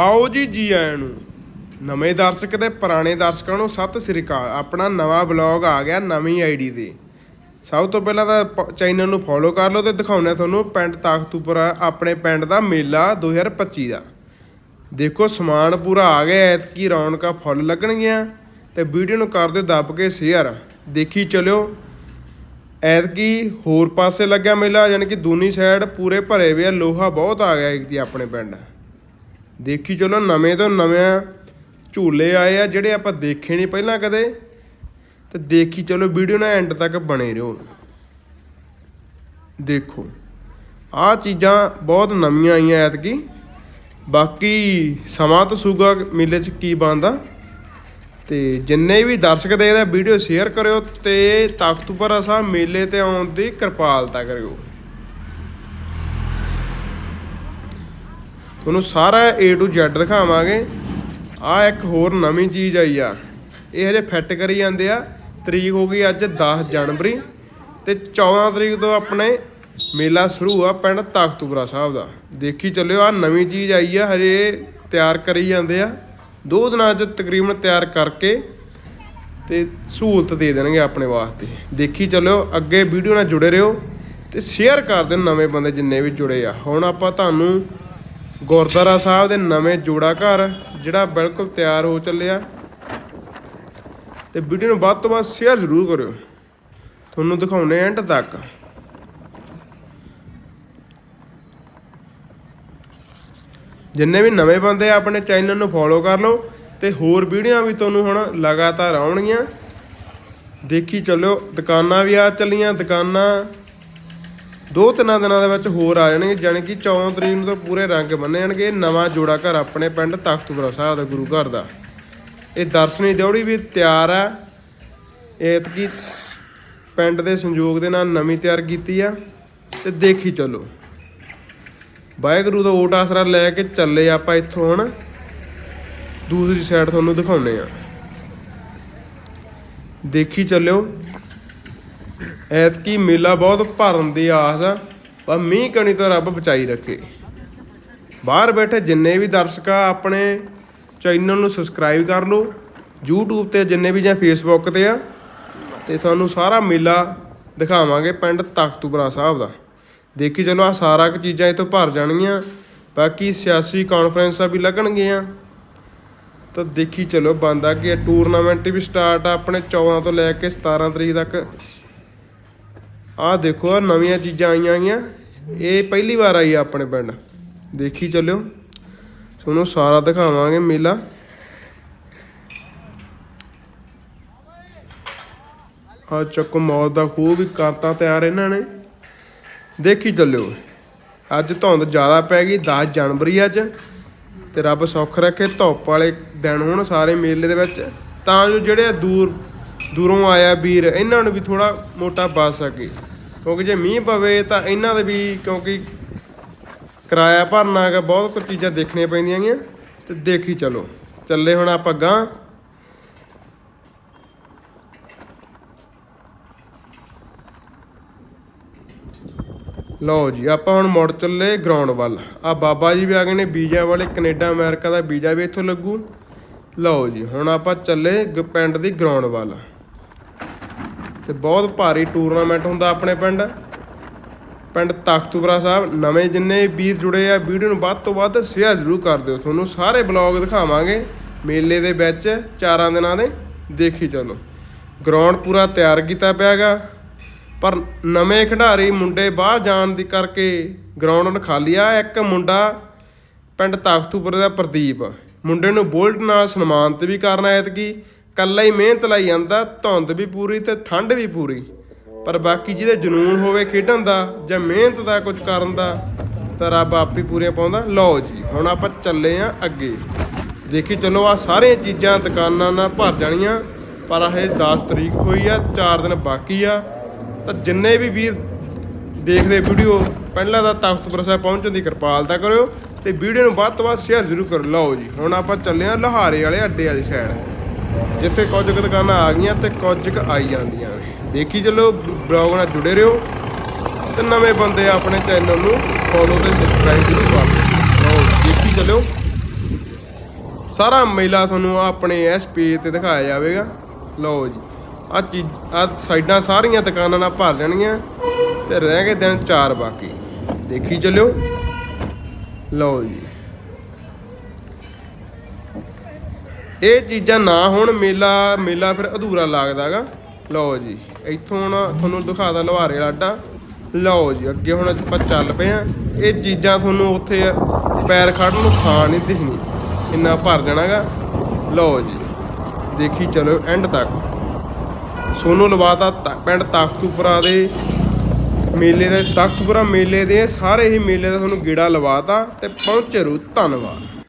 ਆਓ ਜੀ ਜੀ ਆਇਆਂ ਨੂੰ। ਨਵੇਂ ਦਰਸ਼ਕ ਤੇ ਪੁਰਾਣੇ ਦਰਸ਼ਕਾਂ ਨੂੰ ਸਤਿ ਸ੍ਰੀ ਅਕਾਲ। ਆਪਣਾ ਨਵਾਂ ਬਲੌਗ ਆ ਗਿਆ ਨਵੀਂ ਆਈਡੀ ਤੇ। ਸਭ ਤੋਂ ਪਹਿਲਾਂ ਤਾਂ ਚੈਨਲ ਨੂੰ ਫੋਲੋ ਕਰ ਲਓ ਤੇ ਦਿਖਾਉਂਦੇ ਤੁਹਾਨੂੰ ਪਿੰਡ ਤਾਖਤੂਪੁਰ ਆਪਣੇ ਪਿੰਡ ਦਾ ਮੇਲਾ 2025 ਦਾ। ਦੇਖੋ, ਸਮਾਨ ਪੂਰਾ ਆ ਗਿਆ, ਐਤਕੀ ਰੌਣਕਾਂ ਫੁੱਲ ਲੱਗਣਗੀਆਂ ਤੇ ਵੀਡੀਓ ਨੂੰ ਕਰ ਦਿਓ ਦੱਬ ਕੇ ਸ਼ੇਅਰ ਦੇਖੀ ਚਲਿਓ। ਐਤਕੀ ਹੋਰ ਪਾਸੇ ਲੱਗਿਆ ਮੇਲਾ, ਯਾਨੀ ਕਿ ਦੋਨੀ ਸਾਈਡ ਪੂਰੇ ਭਰੇ ਹੋਏ ਆ, ਲੋਹਾ ਬਹੁਤ ਆ ਗਿਆ ਐਤਕੀ ਆਪਣੇ ਪਿੰਡ। ਦੇਖੀ ਚਲੋ ਨਵੇਂ ਤੋਂ ਨਵੇਂ ਝੂਲੇ ਆਏ ਆ, ਜਿਹੜੇ ਆਪਾਂ ਦੇਖੇ ਨਹੀਂ ਪਹਿਲਾਂ ਕਦੇ, ਤੇ ਦੇਖੀ ਚਲੋ ਵੀਡੀਓ ਨਾਲ ਐਂਡ ਤੱਕ ਬਣੇ ਰਹੋ। ਦੇਖੋ, ਆਹ ਚੀਜ਼ਾਂ ਬਹੁਤ ਨਵੀਆਂ ਆਈਆਂ ਐਤਕੀ। ਬਾਕੀ ਸਮਾਂ ਤਾਂ ਸੂਗਾ ਮੇਲੇ 'ਚ ਕੀ ਬਣਦਾ। ਤੇ ਜਿੰਨੇ ਵੀ ਦਰਸ਼ਕ ਦੇਖਦੇ ਵੀਡੀਓ ਸ਼ੇਅਰ ਕਰਿਓ ਤੇ ਤਖਤੂਪੁਰਾ ਸਾਹਿਬ ਮੇਲੇ ਤੇ ਆਉਣ ਦੀ ਕਿਰਪਾਲਤਾ ਕਰਿਓ। ਤੁਹਾਨੂੰ ਸਾਰਾ A to Z ਦਿਖਾਵਾਂਗੇ। ਆ ਇੱਕ ਹੋਰ ਨਵੀਂ ਚੀਜ਼ ਆਈ ਆ। ਇਹ ਹਜੇ ਫਿੱਟ ਕਰੀ ਜਾਂਦੇ ਆ। ਤਰੀਕ ਹੋ ਗਈ ਅੱਜ 10 ਜਨਵਰੀ ਤੇ 14 ਤਰੀਕ ਤੋਂ ਆਪਣੇ ਮੇਲਾ ਸ਼ੁਰੂ ਆ ਪਿੰਡ ਤਖਤੂਪੁਰਾ ਸਾਹਿਬ ਦਾ। ਦੇਖੀ ਚੱਲਿਓ ਆ ਨਵੀਂ ਚੀਜ਼ ਆਈ ਆ, ਹਜੇ ਤਿਆਰ ਕਰੀ ਜਾਂਦੇ ਆ। ਦੋ ਦਿਨਾਂ 'ਚ ਤਕਰੀਬਨ ਤਿਆਰ ਕਰਕੇ ਤੇ ਸਹੂਲਤ ਦੇ ਦੇਣਗੇ ਆਪਣੇ ਵਾਸਤੇ। ਦੇਖੀ ਚੱਲਿਓ, ਅੱਗੇ ਵੀਡੀਓ ਨਾਲ ਜੁੜੇ ਰਹੋ ਤੇ ਸ਼ੇਅਰ ਕਰ ਦਿਓ ਨਵੇਂ ਬੰਦੇ ਜਿੰਨੇ ਵੀ ਜੁੜੇ ਆ। ਹੁਣ ਆਪਾਂ ਤੁਹਾਨੂੰ ਗੁਰਦੁਆਰਾ ਸਾਹਿਬ ਦੇ ਨਵੇਂ ਜੋੜਾ ਘਰ, ਜਿਹੜਾ ਬਿਲਕੁਲ ਤਿਆਰ ਹੋ ਚੱਲਿਆ। ਤੇ ਵੀਡੀਓ ਨੂੰ ਵੱਧ ਤੋਂ ਵੱਧ ਸ਼ੇਅਰ ਜ਼ਰੂਰ ਕਰਿਓ। ਤੁਹਾਨੂੰ ਦਿਖਾਉਣੇ ਐਂਡ ਤੱਕ। ਜਿੰਨੇ ਵੀ ਨਵੇਂ ਬੰਦੇ ਆ, ਆਪਣੇ ਚੈਨਲ ਨੂੰ ਫੋਲੋ ਕਰ ਲਓ ਤੇ ਹੋਰ ਵੀਡੀਓ ਵੀ ਤੁਹਾਨੂੰ ਹੁਣ ਲਗਾਤਾਰ ਆਉਣਗੀਆਂ। ਦੇਖੀ ਚੱਲਿਓ, ਦੁਕਾਨਾਂ ਵੀ ਆ ਚੱਲੀਆਂ, ਦੁਕਾਨਾਂ ਦੋ ਤਿੰਨਾਂ ਦਿਨਾਂ ਦੇ ਵਿੱਚ ਹੋਰ ਆ ਜਾਣਗੇ, ਜਾਣੀ ਕਿ 14 ਤਰੀਕ ਨੂੰ ਤਾਂ ਪੂਰੇ ਰੰਗ ਬੰਨੇ ਜਾਣਗੇ। ਇਹ ਨਵਾਂ ਜੋੜਾ ਘਰ ਆਪਣੇ ਪਿੰਡ ਤਖਤਪੁਰਾ ਸਾਹਿਬ ਦਾ ਗੁਰੂ ਘਰ ਦਾ। ਇਹ ਦਰਸ਼ਨੀ ਦਿਉੜੀ ਵੀ ਤਿਆਰ ਆ। ਐਤਕੀ ਪਿੰਡ ਦੇ ਸੰਯੋਗ ਦੇ ਨਾਲ ਨਵੀਂ ਤਿਆਰ ਕੀਤੀ ਆ। ਤੇ ਦੇਖੀ ਚੱਲੋ। ਵਾਹਿਗੁਰੂ ਦਾ ਓਟ ਆਸਰਾ ਲੈ ਕੇ ਚੱਲੇ ਆਪਾਂ ਇੱਥੋਂ ਹੁਣ। ਦੂਸਰੀ ਸਾਈਡ ਤੁਹਾਨੂੰ ਦਿਖਾਉਨੇ ਆ। ਦੇਖੀ ਚੱਲਿਓ। ਐਤਕੀ ਮੇਲਾ ਬਹੁਤ ਭਰਨ ਦੀ ਆਸ ਆ, ਪਰ ਮੀਂਹ ਕਣੀ ਤੋਂ ਰੱਬ ਬਚਾਈ ਰੱਖੇ। ਬਾਹਰ ਬੈਠੇ ਜਿੰਨੇ ਵੀ ਦਰਸ਼ਕ ਆ, ਆਪਣੇ ਚੈਨਲ ਨੂੰ ਸਬਸਕ੍ਰਾਈਬ ਕਰ ਲਓ। YouTube ਤੇ ਜਿੰਨੇ ਵੀ ਜਾਂ Facebook ਤੇ ਆ, ਤੇ ਤੁਹਾਨੂੰ ਸਾਰਾ ਮੇਲਾ ਦਿਖਾਵਾਂਗੇ ਪਿੰਡ ਤਖਤੂਪੁਰਾ ਸਾਹਿਬ ਦਾ। ਦੇਖੀ ਚਲੋ ਆ ਸਾਰਾ ਕੁ ਚੀਜ਼ਾਂ ਇਹ ਭਰ ਜਾਣਗੀਆਂ। ਬਾਕੀ ਸਿਆਸੀ ਕਾਨਫਰੰਸਾਂ ਵੀ ਲੱਗਣਗੀਆਂ। ਤਾਂ ਦੇਖੀ ਚਲੋ, ਬੰਦਾ ਕਿ ਟੂਰਨਾਮੈਂਟ ਵੀ ਸਟਾਰਟ ਆ, ਆਪਣੇ 14 ਤੋਂ ਲੈ ਕੇ 17 ਤਰੀਕ ਤੱਕ ਆਹ ਦੇਖੋ, ਆ ਨਵੀਆਂ ਚੀਜ਼ਾਂ ਆਈਆਂ ਗਈਆਂ। ਇਹ ਪਹਿਲੀ ਵਾਰ ਆਈ ਆ ਆਪਣੇ ਪਿੰਡ। ਦੇਖੀ ਚੱਲਿਓ। ਤੁਹਾਨੂੰ ਸਾਰਾ ਦਿਖਾਵਾਂਗੇ ਮੇਲਾ। ਆ ਚੱਕੋ, ਮੌਤ ਦਾ ਖੂਹ ਵੀ ਕਰਤਾ ਤਿਆਰ ਇਹਨਾਂ ਨੇ। ਦੇਖੀ ਚੱਲਿਓ। ਅੱਜ ਧੁੰਦ ਜ਼ਿਆਦਾ ਪੈ ਗਈ 10 ਜਨਵਰੀ ਅੱਜ। ਤੇ ਰੱਬ ਸੌਖ ਰੱਖੇ, ਧੁੱਪ ਵਾਲੇ ਦਿਨ ਹੋਣ ਸਾਰੇ ਮੇਲੇ ਦੇ ਵਿੱਚ। ਤਾਂ ਜੋ ਜਿਹੜੇ ਦੂਰ ਦੂਰੋਂ ਆਇਆ ਵੀਰ, ਇਹਨਾਂ ਨੂੰ ਵੀ ਥੋੜਾ ਮੋਟਾ ਬਚ ਸਕੇ। ਕਿਉਂਕਿ ਜੇ ਮੀਂਹ ਪਵੇ ਤਾਂ ਇਹਨਾਂ ਦੇ ਵੀ ਕਿਉਂਕਿ ਕਿਰਾਇਆ ਭਰਨਾ ਹੈਗਾ, ਬਹੁਤ ਕੁਝ ਚੀਜ਼ਾਂ ਦੇਖਣੀਆਂ ਪੈਂਦੀਆਂ ਗੀਆਂ ਤੇ ਦੇਖੀ ਚਲੋ, ਚੱਲੇ ਹੁਣ ਆਪਾਂ ਗਾਂ। ਲਓ ਜੀ, ਆਪਾਂ ਹੁਣ ਮੁੜ ਚੱਲੇ ਗਰਾਊਂਡ ਵੱਲ। ਆ ਬਾਬਾ ਜੀ ਵੀ ਆ ਗਏ ਨੇ ਵੀਜ਼ਾ ਵਾਲੇ, ਕੈਨੇਡਾ, ਅਮਰੀਕਾ ਦਾ ਵੀਜ਼ਾ ਵੀ ਇੱਥੋਂ ਲੱਗੂ। ਲਓ ਜੀ, ਹੁਣ ਆਪਾਂ ਚੱਲੇ ਗ- ਪਿੰਡ ਦੀ ਗਰਾਊਂਡ ਵੱਲ। ਤੇ ਬਹੁਤ ਭਾਰੀ ਟੂਰਨਾਮੈਂਟ ਹੁੰਦਾ ਆਪਣੇ ਪਿੰਡ। ਪਿੰਡ ਤਖਤੂਪੁਰਾ ਸਾਹਿਬ, ਨਵੇਂ ਜਿੰਨੇ ਵੀਰ ਜੁੜੇ ਆ, ਵੀਡੀਓ ਨੂੰ ਵੱਧ ਤੋਂ ਵੱਧ ਸ਼ੇਅਰ ਜ਼ਰੂਰ ਕਰ ਦਿਓ। ਤੁਹਾਨੂੰ ਸਾਰੇ ਬਲੌਗ ਦਿਖਾਵਾਂਗੇ ਮੇਲੇ ਦੇ ਵਿੱਚ, ਚਾਰਾਂ ਦਿਨਾਂ ਦੇ। ਦੇਖੀ ਚੱਲੋ। ਗਰਾਊਂਡ ਪੂਰਾ ਤਿਆਰ ਕੀਤਾ ਪਿਆਗਾ। ਪਰ ਨਵੇਂ ਖਿਡਾਰੀ ਮੁੰਡੇ ਬਾਹਰ ਜਾਣ ਦੀ ਕਰਕੇ ਗਰਾਊਂਡ ਨੂੰ ਖਾਲੀ ਆ। ਇੱਕ ਮੁੰਡਾ ਪਿੰਡ ਤਖਤੂਪੁਰ ਦਾ ਪ੍ਰਦੀਪ। ਮੁੰਡੇ ਨੂੰ ਬੋਲਟ ਨਾਲ ਸਨਮਾਨਿਤ ਵੀ ਕਰਨਾ ਐਤਕੀ ਕੱਲਾ ਹੀ ਮਿਹਨਤ ਲਾਈ ਜਾਂਦਾ, ਧੁੰਦ ਵੀ ਪੂਰੀ ਤੇ ਠੰਡ ਵੀ ਪੂਰੀ। ਪਰ ਬਾਕੀ ਜਿਹਦੇ ਜਨੂਨ ਹੋਵੇ ਖੇਡਣ ਦਾ ਜਾਂ ਮਿਹਨਤ ਦਾ ਕੁਝ ਕਰਨ ਦਾ, ਤਾਂ ਰੱਬ ਆਪ ਹੀ ਪੂਰੀਆਂ ਪਾਉਂਦਾ। ਲਓ ਜੀ, ਹੁਣ ਆਪਾਂ ਚੱਲੇ ਆ ਅੱਗੇ। ਦੇਖੀ ਚਲੋ ਆ ਸਾਰੀਆਂ ਚੀਜ਼ਾਂ ਦੁਕਾਨਾਂ ਨਾਲ ਭਰ ਜਾਣੀਆਂ, ਪਰ ਇਹ 10 ਤਰੀਕ ਹੋਈ ਆ 4 ਦਿਨ ਬਾਕੀ ਆ। ਤਾਂ ਜਿੰਨੇ ਵੀ ਵੀਰ ਦੇਖਦੇ ਵੀਡੀਓ, ਪਹਿਲਾਂ ਤਾਂ ਤਖਤਪੁਰ ਸਾਹਿਬ ਪਹੁੰਚਣ ਦੀ ਕਿਰਪਾਲਤਾ ਕਰਿਓ, ਤੇ ਵੀਡੀਓ ਨੂੰ ਵੱਧ ਤੋਂ ਵੱਧ ਸ਼ੇਅਰ ਜ਼ਰੂਰ ਕਰੋ ਲਓ ਜੀ, ਹੁਣ ਆਪਾਂ ਚੱਲੇ ਆ ਲੋਹਾਰੇ ਵਾਲੇ ਅੱਡੇ ਵਾਲੀ ਸਾਈਡ ਜਿੱਥੇ ਕੁਝ ਕੁ ਦੁਕਾਨਾਂ ਆ ਗਈਆਂ ਤੇ ਕੁਝ ਕੁ ਆਈ ਜਾਂਦੀਆਂ ਨੇ। ਦੇਖੀ ਚਲੋ, ਬਲੌਗ ਨਾਲ ਜੁੜੇ ਰਹੋ ਤੇ ਨਵੇਂ ਬੰਦੇ ਆਪਣੇ ਚੈਨਲ ਨੂੰ ਫੋਲੋ ਤੇ ਸਬਸਕ੍ਰਾਈਬ ਜ਼ਰੂਰ ਕਰ ਲਓ ਲਓ, ਦੇਖੀ ਚਲੋ। ਸਾਰਾ ਮੇਲਾ ਤੁਹਾਨੂੰ ਆਪਣੇ ਇਸ ਪੇਜ ਤੇ ਦਿਖਾਇਆ ਜਾਵੇਗਾ। ਲਓ ਜੀ ਆ ਚੀਜ਼ ਆ ਸਾਈਡਾਂ ਸਾਰੀਆਂ ਦੁਕਾਨਾਂ ਨਾਲ ਭਰ ਜਾਣਗੀਆਂ ਤੇ ਰਹਿ ਗਏ ਦਿਨ ਚਾਰ ਬਾਕੀ। ਦੇਖੀ ਚੱਲਿਓ ਲਓ ਜੀ। ਇਹ ਚੀਜ਼ਾਂ ਨਾ ਹੋਣ, ਮੇਲਾ ਮੇਲਾ ਫਿਰ ਅਧੂਰਾ ਲੱਗਦਾਗਾ ਲਓ ਜੀ, ਇੱਥੋਂ ਹੁਣ ਤੁਹਾਨੂੰ ਦਿਖਾਦਾ ਲੁਹਾਰੇ ਵਾਲਾ ਅੱਡਾ। ਲਓ ਜੀ, ਅੱਗੇ ਹੁਣ ਆਪਾਂ ਚੱਲ ਪਏ ਆ ਇਹ ਚੀਜ਼ਾਂ ਤੁਹਾਨੂੰ ਉੱਥੇ ਪੈਰ ਖੜਨ ਨੂੰ ਥਾਂ ਨਹੀਂ ਦਿਖਣੀ। ਇੰਨਾ ਭਰ ਜਾਣਾਗਾ ਲਓ ਜੀ, ਦੇਖੀ ਚਲੋ ਐਂਡ ਤੱਕ। ਸੋਨੂੰ ਲਵਾਤਾ ਤ- ਪਿੰਡ ਤਖਤੂਪੁਰਾ ਦੇ ਮੇਲੇ ਦੇ ਤਖਤੂਪੁਰਾ ਮੇਲੇ ਦੇ ਸਾਰੇ ਹੀ ਮੇਲੇ ਦਾ ਤੁਹਾਨੂੰ ਗੇੜਾ ਲਵਾਤਾ ਤੇ ਪਹੁੰਚੇ ਰੂ ਧੰਨਵਾਦ।